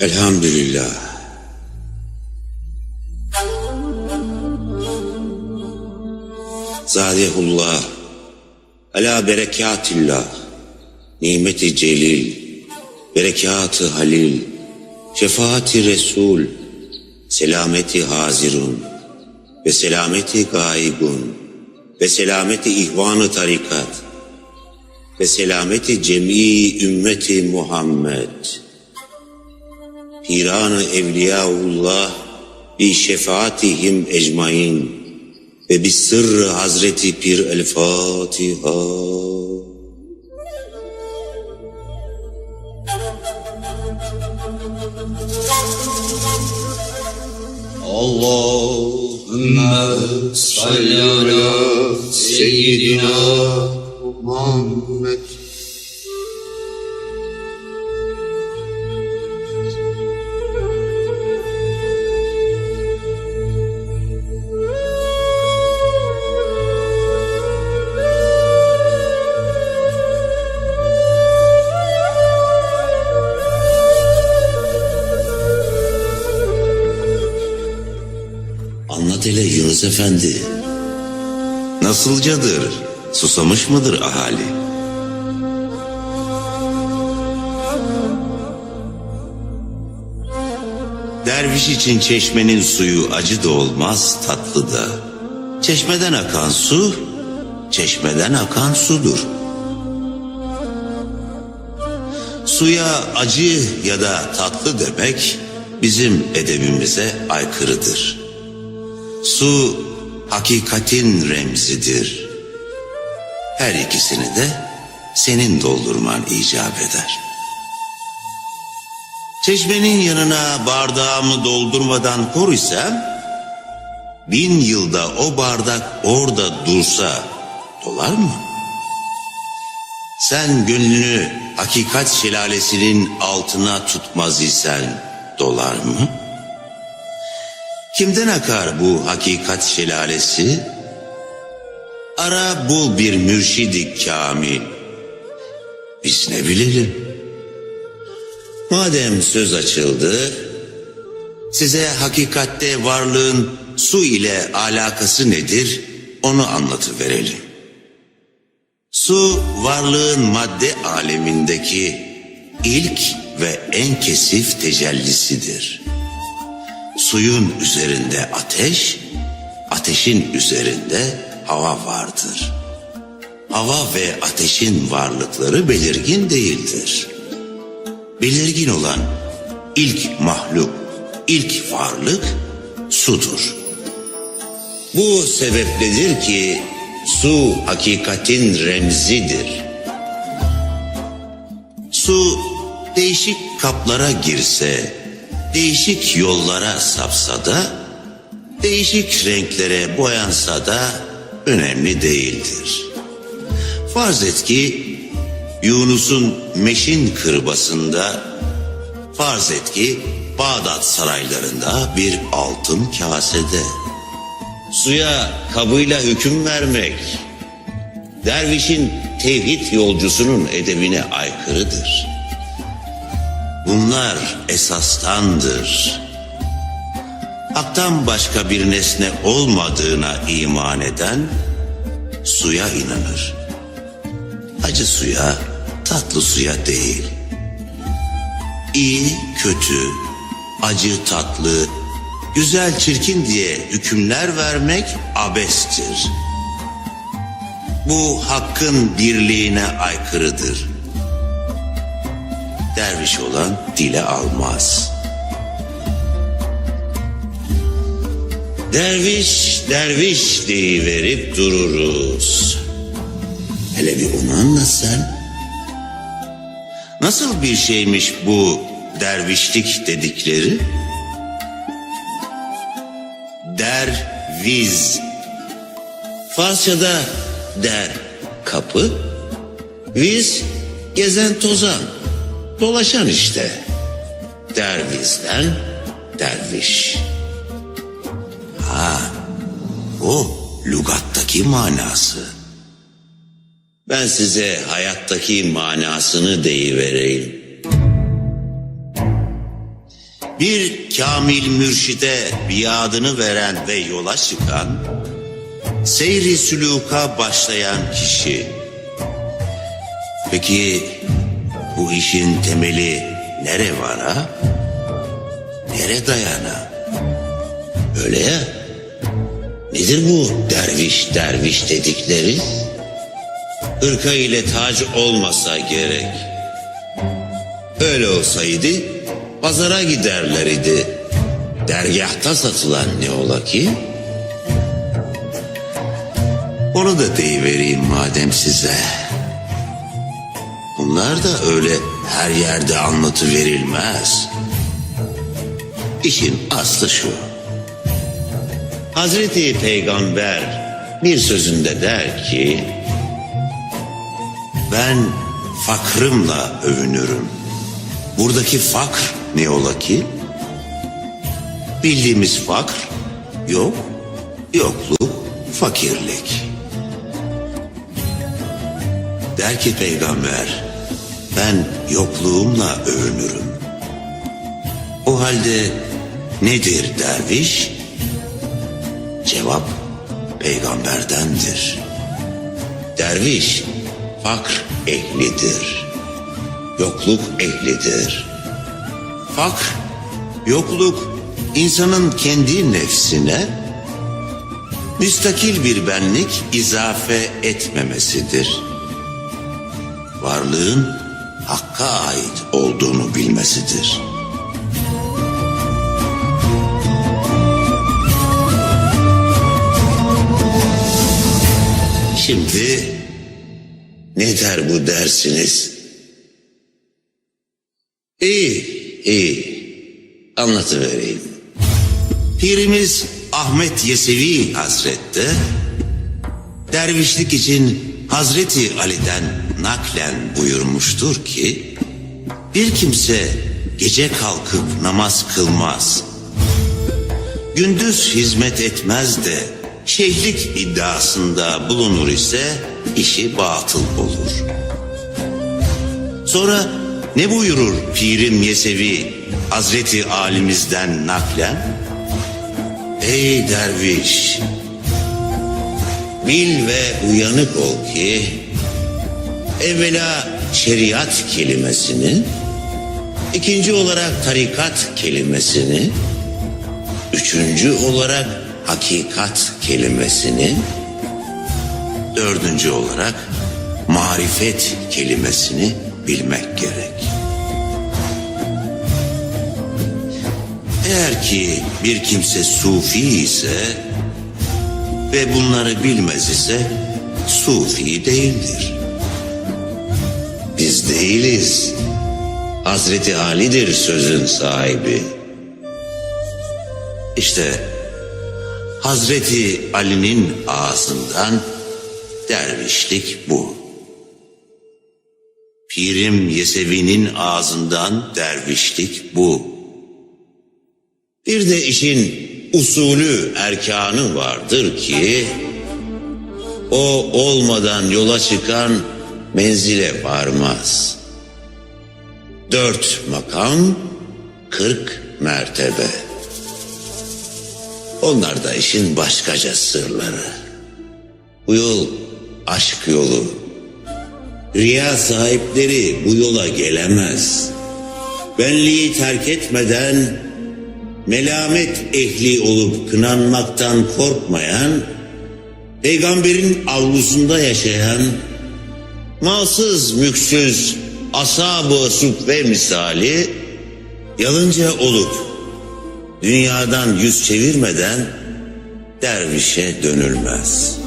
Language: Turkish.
Elhamdülillah. Zadehullah. Ala berekatillah. Nimeti celil. Berekatı halil. Şefaati resul. Selameti hazirun. Ve selameti gaibun. Ve selameti ihvanı tarikat. Ve selameti cem'i ümmeti Muhammed. Piran-ı Evliyaullah bi şefaatihim ecmain ve bi sırrı Hazreti Pir el Fatiha. Allahümme salli ala seyyidina Muhammed. Anlat hele Yunus Efendi. Nasılcadır? Susamış mıdır ahali? Derviş için çeşmenin suyu acı da olmaz tatlı da. Çeşmeden akan su, çeşmeden akan sudur. Suya acı ya da tatlı demek bizim edebimize aykırıdır. Su hakikatin remzidir. Her ikisini de senin doldurman icap eder. Çeşmenin yanına bardağımı doldurmadan koru isem, bin yılda o bardak orada dursa dolar mı? Sen gönlünü hakikat şelalesinin altına tutmaz isen dolar mı? Kimden akar bu hakikat şelalesi? Ara bul bir mürşidi kamil. Biz ne bilelim? Madem söz açıldı, size hakikatte varlığın su ile alakası nedir onu anlatıverelim. Su varlığın madde alemindeki ilk ve en kesif tecellisidir. Suyun üzerinde ateş, ateşin üzerinde hava vardır. Hava ve ateşin varlıkları belirgin değildir. Belirgin olan ilk mahluk, ilk varlık sudur. Bu sebepledir ki su hakikatin remzidir. Su değişik kaplara girse, değişik yollara sapsa da, değişik renklere boyansa da önemli değildir. Farz et ki Yunus'un meşin kırbasında, farz et ki Bağdat saraylarında bir altın kasede. Suya kabıyla hüküm vermek, dervişin tevhid yolcusunun edebine aykırıdır. Bunlar esastandır. Hak'tan başka bir nesne olmadığına iman eden suya inanır. Acı suya, tatlı suya değil. İyi, kötü, acı, tatlı, güzel, çirkin diye hükümler vermek abestir. Bu hakkın birliğine aykırıdır. Derviş olan dile almaz. Derviş, derviş verip dururuz. Hele bir onu anlat. Nasıl bir şeymiş bu dervişlik dedikleri? Derviz. Farsçada der kapı, viz gezen tozan, dolaşan işte. Dervizden derviş. O lügattaki manası. Ben size hayattaki manasını deyivereyim. Bir kamil mürşide biadını veren ve yola çıkan, seyri süluka başlayan kişi. Peki bu işin temeli nere var? Nere dayana? Öyle ya. Nedir bu derviş derviş dedikleri? Hırka ile tac olmasa gerek. Öyle olsaydı pazara giderler idi. Dergahta satılan ne ola ki? Onu da deyivereyim madem size. Bunlar da öyle her yerde anlatı verilmez. İşin aslı şu. Hazreti Peygamber bir sözünde der ki ben fakrımla övünürüm. Buradaki fakr ne ola ki? Bildiğimiz fakr yok, yokluk, fakirlik. Der ki peygamber ben yokluğumla övünürüm. O halde nedir derviş? Cevap peygamberdendir. Derviş fakr ehlidir. Yokluk ehlidir. Fakr, yokluk insanın kendi nefsine müstakil bir benlik izafe etmemesidir. Varlığın Hakk'a ait olduğunu bilmesidir. Şimdi ne der bu dersiniz? İyi, iyi. Anlatıvereyim. Pirimiz Ahmet Yesevi Hazret'te dervişlik için Hazreti Ali'den naklen buyurmuştur ki bir kimse gece kalkıp namaz kılmaz. Gündüz hizmet etmez de şeyhlik iddiasında bulunur ise işi batıl olur. Sonra ne buyurur Pirim Yesevi Hazreti Alimizden naklen? Ey derviş! Bil ve uyanık ol ki evvela şeriat kelimesini, ikinci olarak tarikat kelimesini, üçüncü olarak hakikat kelimesini, dördüncü olarak marifet kelimesini bilmek gerek. Eğer ki bir kimse sufi ise ve bunları bilmez ise sufi değildir. Biz değiliz. Hazreti Ali'dir sözün sahibi. İşte Hazreti Ali'nin ağzından dervişlik bu. Pirim Yesevi'nin ağzından dervişlik bu. Bir de işin usulü erkanı vardır ki o olmadan yola çıkan menzile varmaz. Dört makam, kırk mertebe. Onlar da işin başkaca sırları. Bu yol aşk yolu. Riya sahipleri bu yola gelemez. Benliği terk etmeden melamet ehli olup kınanmaktan korkmayan, peygamberin avlusunda yaşayan, malsız mülksüz ashab-ı suffe misali, yalınca olup dünyadan yüz çevirmeden dervişe dönülmez.''